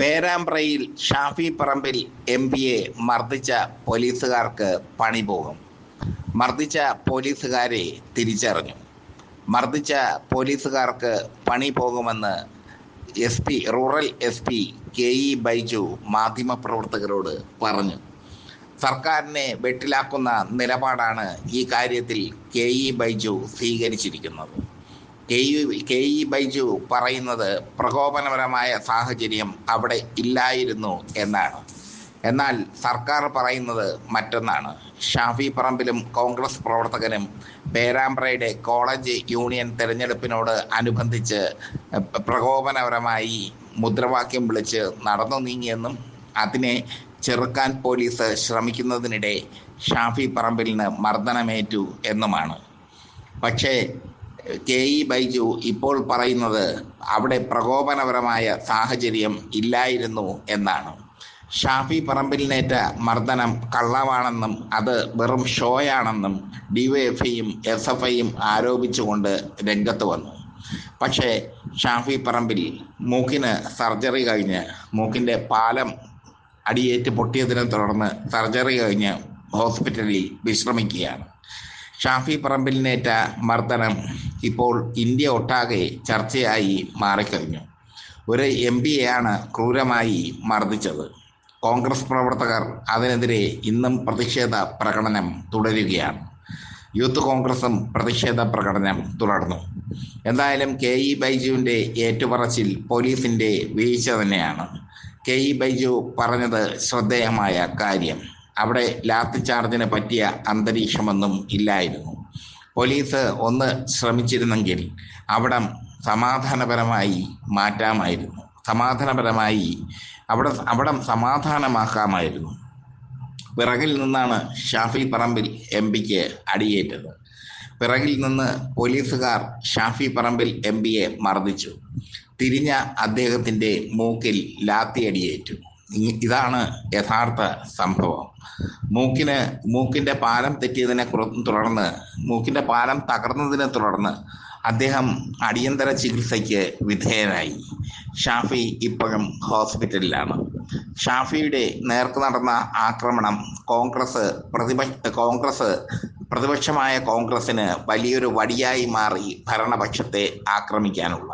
പേരാമ്പ്രയിൽ Shafi Parambil M പിയെ മർദ്ദിച്ച പോലീസുകാർക്ക് പണി പോകും മർദ്ദിച്ച പോലീസുകാരെ തിരിച്ചറിഞ്ഞു. മർദ്ദിച്ച പോലീസുകാർക്ക് പണി പോകുമെന്ന് S P rural S P K E Baiju മാധ്യമപ്രവർത്തകരോട് പറഞ്ഞു. സർക്കാരിനെ വെട്ടിലാക്കുന്ന നിലപാടാണ് ഈ കാര്യത്തിൽ കെ ഇ ബൈജു സ്വീകരിച്ചിരിക്കുന്നത്. K U K E Baiju പറയുന്നത് പ്രകോപനപരമായ സാഹചര്യം അവിടെ ഇല്ലായിരുന്നു എന്നാണ്. എന്നാൽ സർക്കാർ പറയുന്നത് മറ്റൊന്നാണ്. ഷാഫി പറമ്പിലും കോൺഗ്രസ് പ്രവർത്തകനും പേരാമ്പ്രയുടെ കോളേജ് യൂണിയൻ തെരഞ്ഞെടുപ്പിനോട് അനുബന്ധിച്ച് പ്രകോപനപരമായി മുദ്രാവാക്യം വിളിച്ച് നടന്നു നീങ്ങിയെന്നും അതിനെ ചെറുക്കാൻ പോലീസ് ശ്രമിക്കുന്നതിനിടെ ഷാഫി പറമ്പിലിന് മർദ്ദനമേറ്റു എന്നുമാണ്. പക്ഷേ കെ ഇ ബൈജു ഇപ്പോൾ പറയുന്നത് അവിടെ പ്രകോപനപരമായ സാഹചര്യം ഇല്ലായിരുന്നു എന്നാണ്. ഷാഫി പറമ്പിലിനേറ്റ മർദ്ദനം കള്ളമാണെന്നും അത് വെറും ഷോയാണെന്നും ഡിവൈഎഫ്ഐയും എസ് എഫ് ഐയും ആരോപിച്ചുകൊണ്ട് രംഗത്ത് വന്നു. പക്ഷേ ഷാഫി പറമ്പിൽ മൂക്കിന് സർജറി കഴിഞ്ഞ് മൂക്കിന്റെ പാലം അടിയേറ്റ് പൊട്ടിയതിനെ തുടർന്ന് സർജറി കഴിഞ്ഞ് ഹോസ്പിറ്റലിൽ വിശ്രമിക്കുകയാണ്. ഷാഫി പറമ്പിലിനേറ്റ മർദ്ദനം ഇപ്പോൾ ഇന്ത്യ ഒട്ടാകെ ചർച്ചയായി മാറിക്കഴിഞ്ഞു. ഒരു എം പിയെയാണ് ക്രൂരമായി മർദ്ദിച്ചത്. കോൺഗ്രസ് പ്രവർത്തകർ അതിനെതിരെ ഇന്നും പ്രതിഷേധ പ്രകടനം തുടരുകയാണ്. യൂത്ത് കോൺഗ്രസും പ്രതിഷേധ പ്രകടനം തുടർന്നു. എന്തായാലും കെ ഇ ബൈജുവിന്റെ ഏറ്റുപറച്ചിൽ പോലീസിന്റെ വീഴ്ച തന്നെയാണ്. കെ ഇ ബൈജു പറഞ്ഞത് ശ്രദ്ധേയമായ കാര്യം. അവിടെ ലാത്തി ചാർജിനെ പറ്റിയ അന്തരീക്ഷമൊന്നും ഇല്ലായിരുന്നു. പോലീസ് ഒന്ന് ശ്രമിച്ചിരുന്നെങ്കിൽ അവിടം സമാധാനപരമായി മാറ്റാമായിരുന്നു. സമാധാനപരമായി അവിടെ അവിടം സമാധാനമാക്കാമായിരുന്നു. പിറകിൽ നിന്നാണ് ഷാഫി പറമ്പിൽ എം പിക്ക് അടിയേറ്റത്. പിറകിൽ നിന്ന് പോലീസുകാർ ഷാഫി പറമ്പിൽ എം പിയെ മർദ്ദിച്ചു. തിരിഞ്ഞ അദ്ദേഹത്തിന്റെ മൂക്കിൽ ലാത്തിയടിയേറ്റു ഇതാണ് യഥാർത്ഥ സംഭവം. മൂക്കിന് മൂക്കിന്റെ പാലം തെറ്റിയതിനെ തുടർന്ന് മൂക്കിന്റെ പാലം തകർന്നതിനെ തുടർന്ന് അദ്ദേഹം അടിയന്തര ചികിത്സയ്ക്ക് വിധേയനായി. ഷാഫി ഇപ്പോഴും ഹോസ്പിറ്റലിലാണ്. ഷാഫിയുടെ നേർക്ക് നടന്ന ആക്രമണം കോൺഗ്രസ് പ്രതിപക്ഷ കോൺഗ്രസ് പ്രതിപക്ഷമായ കോൺഗ്രസിന് വലിയൊരു വടിയായി മാറി ഭരണപക്ഷത്തെ ആക്രമിക്കാനുള്ള.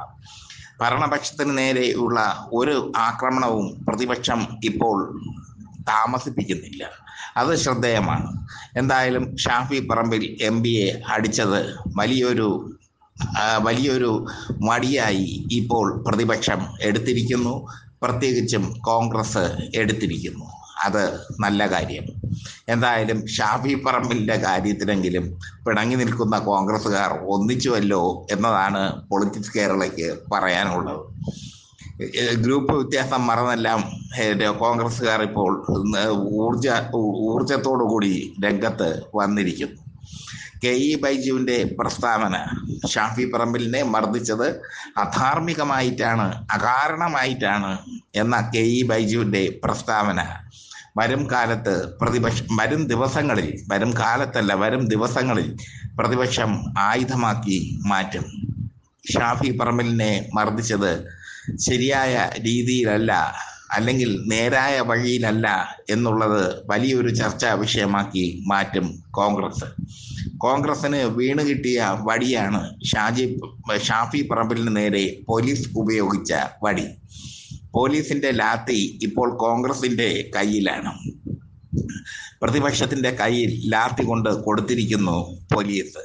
ഭരണപക്ഷത്തിന് നേരെയുള്ള ഒരു ആക്രമണവും പ്രതിപക്ഷം ഇപ്പോൾ താമസിപ്പിക്കുന്നില്ല. അത് ശ്രദ്ധേയമാണ്. എന്തായാലും ഷാഫി പറമ്പിൽ എം പിയെ അടിച്ചത് വലിയൊരു വലിയൊരു മടിയായി ഇപ്പോൾ പ്രതിപക്ഷം എടുത്തിരിക്കുന്നു. പ്രത്യേകിച്ചും കോൺഗ്രസ് എടുത്തിരിക്കുന്നു. അത് നല്ല കാര്യം. എന്തായാലും ഷാഫി പറമ്പിലിന്റെ കാര്യത്തിലെങ്കിലും പിണങ്ങി നിൽക്കുന്ന കോൺഗ്രസ്സുകാർ ഒന്നിച്ചുവല്ലോ എന്നതാണ് പൊളിറ്റിക്സ് കേരളയ്ക്ക് പറയാനുള്ളത്. ഗ്രൂപ്പ് വ്യത്യാസം മറന്നെല്ലാം കോൺഗ്രസ്സുകാർ ഇപ്പോൾ ഊർജ ഊർജത്തോടു കൂടി രംഗത്ത് വന്നിരിക്കുന്നു. കെ ഇ ബൈജുവിന്റെ പ്രസ്താവന ഷാഫി പറമ്പിലിനെ മർദ്ദിച്ചത് അധാർമികമായിട്ടാണ് അകാരണമായിട്ടാണ് എന്ന കെ ഇ ബൈജുവിന്റെ പ്രസ്താവന. വരും കാലത്ത് പ്രതിപക്ഷ വരും ദിവസങ്ങളിൽ വരും കാലത്തല്ല വരും ദിവസങ്ങളിൽ പ്രതിപക്ഷം ആയുധമാക്കി മാറ്റും. ഷാഫി പറമ്പിലിനെ മർദ്ദിച്ചത് ശരിയായ രീതിയിലല്ല അല്ലെങ്കിൽ നേരായ വഴിയിലല്ല എന്നുള്ളത് വലിയൊരു ചർച്ചാ വിഷയമാക്കി മാറ്റും കോൺഗ്രസ്. കോൺഗ്രസിന് വീണ് കിട്ടിയ വടിയാണ് ഷാജി ഷാഫി പറമ്പിലിന് നേരെ പോലീസ് ഉപയോഗിച്ച വടി. പോലീസിന്റെ ലാത്തി ഇപ്പോൾ കോൺഗ്രസിന്റെ കയ്യിലാണ്. പ്രതിപക്ഷത്തിന്റെ കയ്യിൽ ലാത്തി കൊണ്ട് കൊടുത്തിരിക്കുന്നു പോലീസ്.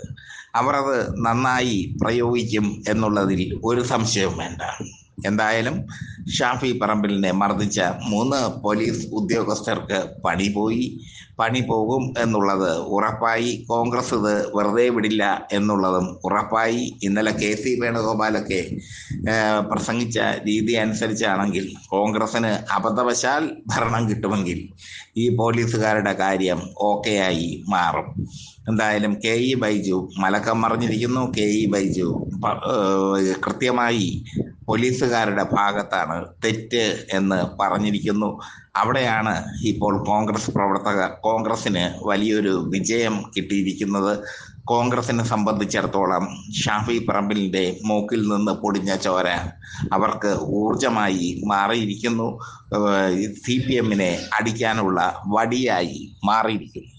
അവർ അത് നന്നായി പ്രയോഗിക്കും എന്നുള്ളതിൽ ഒരു സംശയവും വേണ്ട. എന്തായാലും ഷാഫി പറമ്പിലിനെ മർദ്ദിച്ച മൂന്ന് പോലീസ് ഉദ്യോഗസ്ഥർക്ക് പണി പോയി. പണി പോകും എന്നുള്ളത് ഉറപ്പായി. കോൺഗ്രസ് ഇത് വെറുതെ വിടില്ല എന്നുള്ളതും ഉറപ്പായി. ഇന്നലെ കെ സി വേണുഗോപാലൊക്കെ പ്രസംഗിച്ച രീതി അനുസരിച്ചാണെങ്കിൽ കോൺഗ്രസിന് അബദ്ധവശാൽ ഭരണം കിട്ടുമെങ്കിൽ ഈ പോലീസുകാരുടെ കാര്യം ഓക്കെ ആയി മാറും. എന്തായാലും കെ ഇ ബൈജു മലക്കം മറിഞ്ഞിരിക്കുന്നു കെ ഇ ബൈജു കൃത്യമായി പോലീസുകാരുടെ ഭാഗത്താണ് തെറ്റ് എന്ന് പറഞ്ഞിരിക്കുന്നു. അവിടെയാണ് ഇപ്പോൾ കോൺഗ്രസ് പ്രവർത്തകർ കോൺഗ്രസിന് വലിയൊരു വിജയം കിട്ടിയിരിക്കുന്നത്. കോൺഗ്രസിനെ സംബന്ധിച്ചിടത്തോളം ഷാഫി പറമ്പിലിന്റെ മൂക്കിൽ നിന്ന് പൊടിഞ്ഞ ചോര അവർക്ക് ഊർജമായി മാറിയിരിക്കുന്നു. സി പി എമ്മിനെ അടിക്കാനുള്ള വടിയായി മാറിയിരിക്കുന്നു.